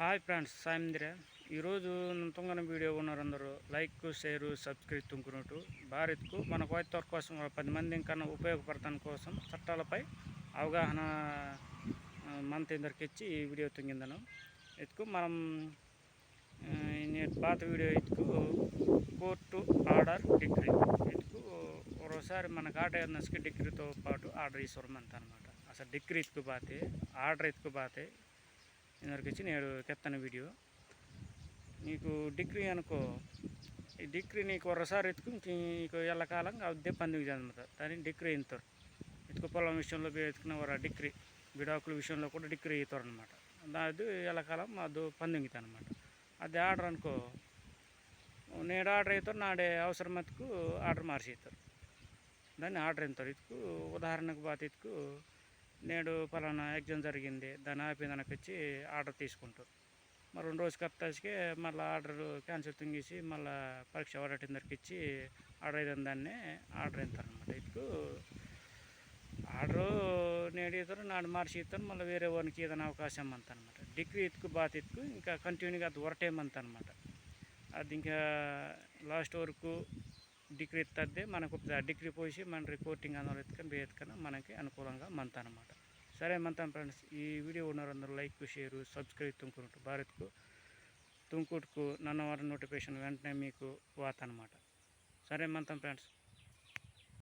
Hi friends సాయంత్ర ఈరోజు తుంగన వీడియో ఉన్నారందరూ లైక్ షేర్ సబ్స్క్రైబ్ తుంకున్నట్టు భారత్కు మన కోయితోర్ కోసం పది మంది కన్నా ఉపయోగపడటానికి కోసం చట్టాలపై అవగాహన మంత్ ఇందరికి ఇచ్చి ఈ వీడియో తుంగిందను. ఎత్తుకు మనం పాత వీడియో ఎత్తుకు కోర్టు ఆర్డర్ డిగ్రీ. ఎత్తుకు ఒకసారి మనకు ఆట ఎన్నస్కి డిగ్రీతో పాటు ఆర్డర్ ఇవ్వమంత అనమాట అసలు డిగ్రీ ఎత్తుకు బాతే ఆర్డర్ ఎత్తుకు బాతే ఇందరికి వచ్చి నేను తెస్తాను వీడియో. నీకు డిగ్రీ అనుకో ఈ డిగ్రీ నీకు ఒకసారి ఎత్తుకు నీకు ఎల్లకాలం అదే పందికి చెందుతా. దాన్ని డిగ్రీ అయితారు ఎత్తుకు పొలం విషయంలో ఎత్తుకున్న వర డిగ్రీ బిడాకుల విషయంలో కూడా డిగ్రీ అవుతారు అనమాట అది ఎల్లకాలం అది పందింగుతా అనమాట అది ఆర్డర్ అనుకో నేడు ఆర్డర్ అవుతారు నాడే అవసరం ఎత్తుకు ఆర్డర్ మార్చేస్తారు. దాన్ని ఆర్డర్ ఎంతారు ఇతుకు ఉదాహరణకు బాధ ఇతుకు నేడు పలానా ఎగ్జామ్ జరిగింది. దాని ఆపి దానికి వచ్చి ఆర్డర్ తీసుకుంటారు. మరి రెండు రోజు కప్తాసికే మళ్ళీ ఆర్డర్ క్యాన్సిల్ తింగేసి మళ్ళీ పరీక్ష వాడటిందరికి ఇచ్చి ఆర్డర్ అయిన దాన్ని ఆర్డర్ అవుతారు అనమాట ఇటుకు ఆర్డరు నేడు ఇస్తారు నాడు మార్చి ఇస్తాను మళ్ళీ వేరే వానికి ఏదైనా అవకాశం అంత అనమాట డిగ్రీ ఇతుకు బాత్ ఇతుకు ఇంకా కంటిన్యూగా అది వరటేమంత అనమాట అది ఇంకా లాస్ట్ వరకు డిగ్రీ ఇస్తుంది మనకు డిగ్రీ పోసి మన రిపోర్టింగ్ అందరూ ఎత్తుకొని బే ఎత్తుకొని మనకి అనుకూలంగా మంతనమాట సరే మంతాం ఫ్రెండ్స్ ఈ వీడియో ఉన్నారు అందరూ లైక్ షేర్ సబ్స్క్రైబ్ తుంకున్నట్టు భారత్కు తుంకుట్కు నన్న వారి నోటిఫికేషన్ వెంటనే మీకు వాత అనమాట సరే మంతం ఫ్రెండ్స్.